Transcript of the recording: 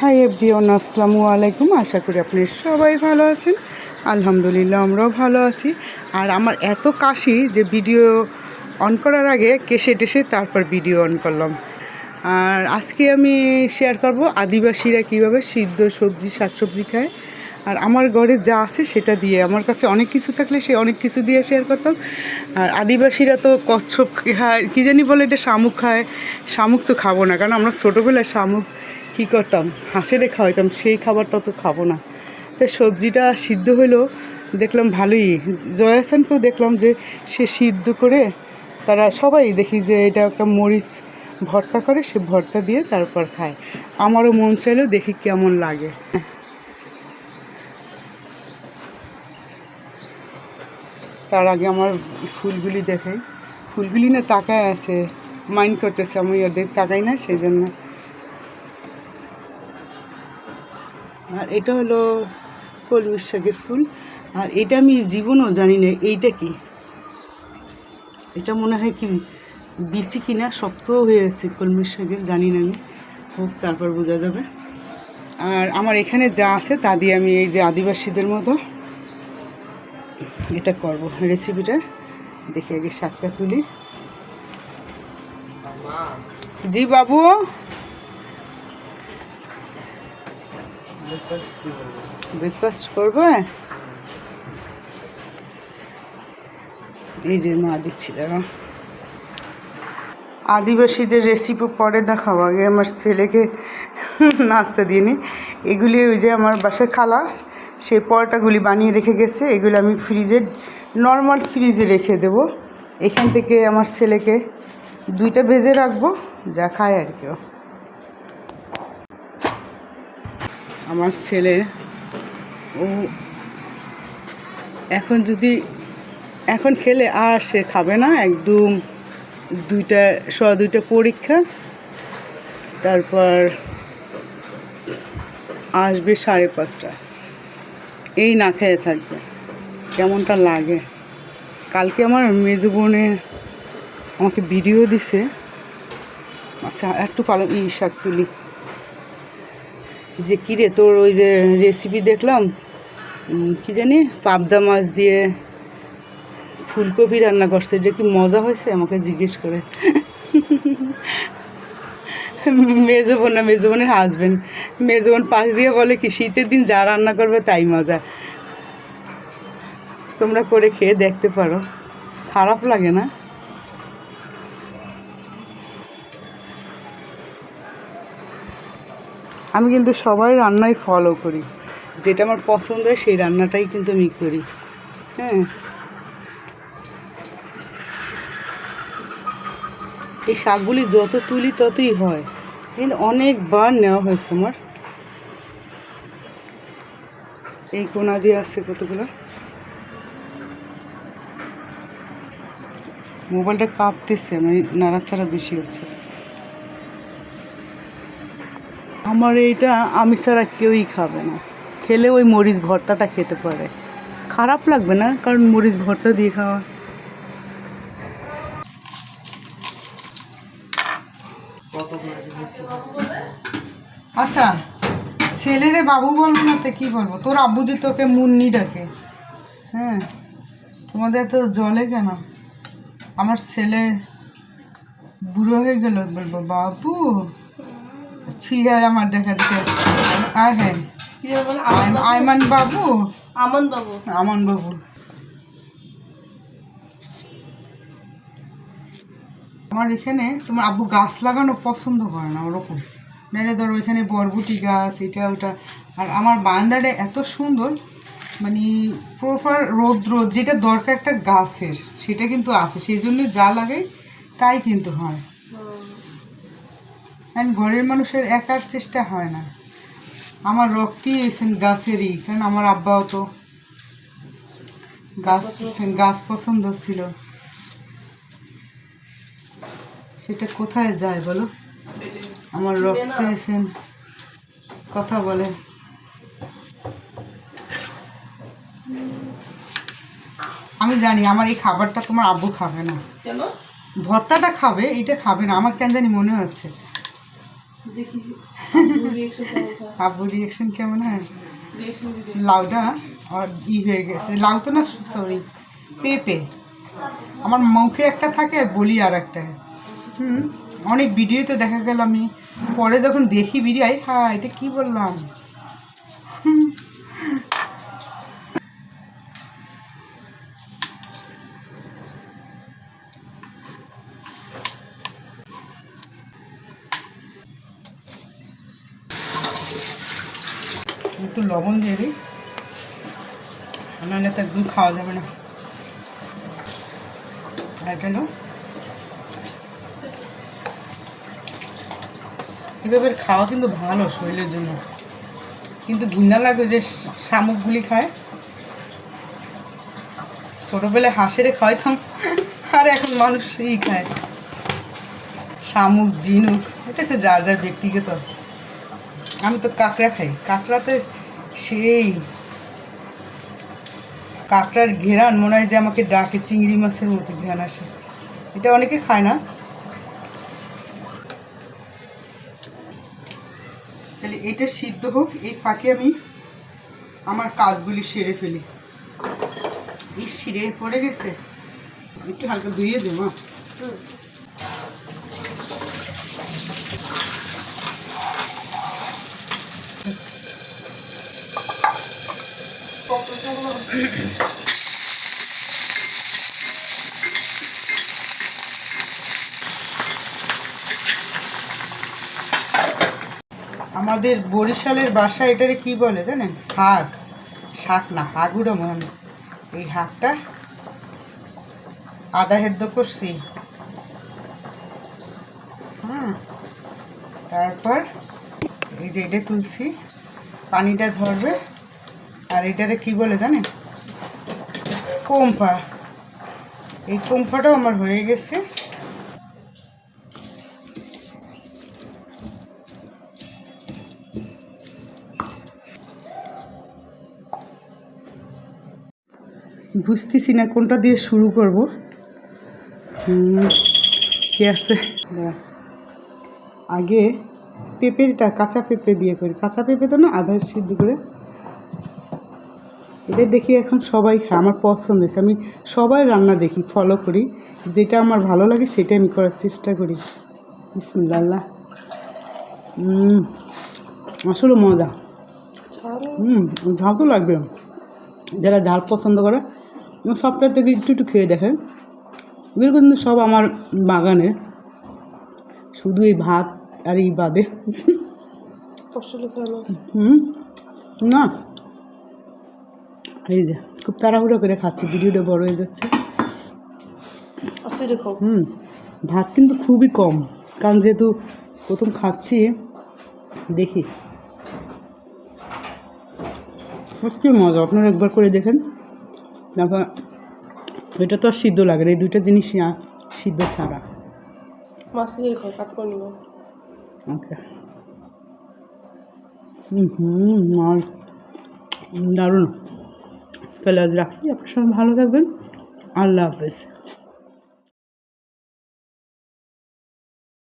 High everyone আসসালামু আলাইকুম। আশা করি আপনি সবাই ভালো আছেন। আলহামদুলিল্লাহ, আমরাও ভালো আছি। আর আমার এত কাশি যে ভিডিও অন করার আগে কেসে টেসে তারপর ভিডিও অন করলাম। আর আজকে আমি শেয়ার করব আদিবাসীরা কীভাবে সিদ্ধ সবজি, শাকসবজি খায়। আর আমার ঘরে যা আছে সেটা দিয়ে, আমার কাছে অনেক কিছু থাকলে সে অনেক কিছু দিয়ে শেয়ার করতাম। আর আদিবাসীরা তো কচ্ছপ খায়, কী জানি বলে এটা শামুক খায়। শামুক তো খাব না, কারণ আমরা ছোটোবেলায় শামুক কী করতাম? হাঁসেরে খাওয়াইতাম, সেই খাবারটা তো খাব না। তাই সবজিটা সিদ্ধ হলেও দেখলাম ভালোই। জয়াসানকেও দেখলাম যে সে সিদ্ধ করে, তারা সবাই দেখি যে এটা একটা মরিচ ভর্তা করে, সে ভর্তা দিয়ে তারপর খায়। আমারও মন চাইলেও দেখি কেমন লাগে। তার আগে আমার ফুলগুলি দেখাই ফুলগুলি না তাকায় আছে, মাইন্ড করতেছে, আমি ওদের তাকাই না সেই জন্য আর এটা হলো কলমি শাকের ফুল। আর এটা আমি জীবনও জানি না, এইটা কি? এটা মনে হয় কি বিচি কিনা শক্ত হয়ে আছে কলমি শাকের, জানি না আমি। হোক, তারপর বোঝা যাবে। আর আমার এখানে যা আছে তা দিয়ে আমি এই যে আদিবাসীদের মতো এটা করব। রেসিপিটা দেখে আগে শাকটা তুলি। জি বাবু। ব্রেকফাস্ট করব এই যে মা দিচ্ছি দাঁড়া আদিবাসীদের রেসিপি পরে দেখাবো। আগে আমার ছেলেকে নাস্তা দিয়ে নি। এগুলি ওই যে আমার বাসায় খালা সেই পরোটাগুলি বানিয়ে রেখে গেছে, এগুলো আমি ফ্রিজে নর্মাল ফ্রিজে রেখে দেব। এখান থেকে আমার ছেলেকে দুইটা ভেজে রাখব, যা খায় আর কেউ আমার ছেলে, ও এখন যদি, এখন খেলে আর সে খাবে না, একদম দুইটা, সোয়া দুইটা পরীক্ষা। তারপর আসবে সাড়ে পাঁচটা এই না খেয়ে থাকবে। কেমনটা লাগে? কালকে আমার মেজো বোনে আমাকে ভিডিও দিছে। আচ্ছা একটু পালং ই শাক তুলি। যে কিরে তোর ওই যে রেসিপি দেখলাম? কি জানি, পাবদা মাছ দিয়ে ফুলকপি রান্না করছে। এটা কি মজা হয়েছে? আমাকে জিজ্ঞেস করে। মেজো বোন না মেজো বোনের হাজবেন্ড মেজো বোন পাশ দিয়ে বলে কি, শীতের দিন যা রান্না করবে তাই মজা। তোমরা করে খেয়ে দেখতে পারো। খারাপ লাগে না? আমি কিন্তু সবাই রান্নাই ফলো করি। যেটা আমার পছন্দ হয় সেই রান্নাটাই কিন্তু আমি করি। হ্যাঁ। এই শাকগুলি যত তুলি ততই হয়। কিন্তু অনেকবার নেওয়া হয়েছে আমার। এই কোনা দিয়ে আসছে কতগুলো? মোবাইলটা কাঁপতেছে মানে নাড়াচাড়া বেশি হচ্ছে। আমার এইটা, আমি ছাড়া কেউই খাবে না। খেলে ওই মরিচ ভর্তাটা খেতে পারে। খারাপ লাগবে না, কারণ মরিচ ভর্তা দিয়ে খাওয়া আচ্ছা ছেলেরে বাবু বলব না তো কী বলব? তোর আব্বু যে তোকে মুন্নি ডাকে। হ্যাঁ তোমাদের তো জলে কেন? আমার ছেলে বুড়ো হয়ে গেল বলব বাবু ফিয়ার আমার দেখা দেখে আয় হ্যাঁ। আয়মান বাবু? আমন বাবু। আমান বাবু। আমার এখানে তোমার আব্বু গাছ লাগানো পছন্দ করে না ওরকম। নাহলে ধরো ওইখানে বরবটি গাছ এটা ওটা। আর আমার বারান্দাটা এত সুন্দর মানে প্রপার রৌদ্র যেটা দরকার একটা গাছের সেটা কিন্তু আছে। সেই জন্য যা লাগে তাই কিন্তু হয়। কারণ ঘরের মানুষের একার চেষ্টা হয় না। আমার রক্তই এসেন গাছেরই কারণ আমার আব্বাও তো গাছ গাছ পছন্দ ছিল। সেটা কোথায় যায় বলো? আমার রক্তে এসেন কথা বলে। আমি জানি আমার এই খাবারটা তোমার আব্বু খাবে না। ভর্তাটা খাবে এটা খাবে না আমার কেন জানি মনে হচ্ছে। আব্বু রিয়াকশন কেমন হয়? লাউটা আর ই হয়ে গেছে। লাউ তো না সরি পেঁপে। আমার মুখে একটা থাকে বলি আর একটা। হুম? অনেক ভিডিওতে দেখা গেল আমি, পরে যখন দেখি ভিডিও হ্যাঁ এটা কি বললাম? একটু লবণ দিয়ে দিই। নাহলে তো একদম খাওয়া যাবে না। কেন? এভাবে খাওয়া কিন্তু ভালো শরীরের জন্য। কিন্তু ঘৃণা লাগে যে শামুকগুলি খায়। ছোটোবেলায় হাঁসেরে খাওয়াইতাম, আর এখন মানুষ এই খায়। শামুক, ঝিনুক, এটা হচ্ছে যার যার ব্যক্তিগত। আমি তো কাঁকড়া খাই। কাঁকড়াতে সেই কাঁকড়ার ঘেরান মনে হয় যে আমাকে ডাকে চিংড়ি মাছের মতো ঘেরান আসে। এটা অনেকে খায় না। এটা সিদ্ধ হোক, এই ফাঁকে আমি আমার কাজগুলি সেরে ফেলি। এই সিরে পড়ে গেছে? একটু হালকা ধুয়ে দেবো আমাদের বরিশালের বাসা এটারে কি বলে জানেন? হাগ। শাক না হাগুড়ো মনে। এই হাগটা আদা হেদ্দ করছি। হুম। তারপর এই যে এটা তুলছি, পানিটা ঝরবে। আর এটারে কি বলে জানেন? কোম্পা এই কোম্পাটাও আমার হয়ে গেছে। বুঝতেছি না কোনটা দিয়ে শুরু করব। কি আসছে? আগে পেঁপেটা কাঁচা পেঁপে দিয়ে করি। কাঁচা পেঁপে তো না আধা সিদ্ধ করে। এটা দেখি এখন সবাই খায় আমার পছন্দ হয়েছে। আমি সবাই রান্না দেখি ফলো করি। যেটা আমার ভালো লাগে সেটা আমি করার চেষ্টা করি। বিসমিল্লাহ। আসলে মজা। হুম ঝাল তো লাগবে যারা ঝাল পছন্দ করে সবটা থেকে একটু একটু খেয়ে দেখেন এগুলো কিন্তু সব আমার বাগানে। শুধু এই ভাত আর এই বাদে। হুম না। এই যে খুব তাড়াহুড়ো করে খাচ্ছি ভিডিওটা বড় হয়ে যাচ্ছে। হুম ভাত কিন্তু খুবই কম। কারণ যেহেতু প্রথম খাচ্ছি দেখি। সত্যি মজা আপনারা একবার করে দেখেন। তারপর এটা তো সিদ্ধ লাগে না এই দুইটা জিনিস না সিদ্ধ ছাড়া। মাছ ঘর কাট করে নিব। ওকে। হুম দারুণ। তাহলে আজ রাখছি আপনার সঙ্গে ভালো থাকবেন। আল্লাহ হাফেজ।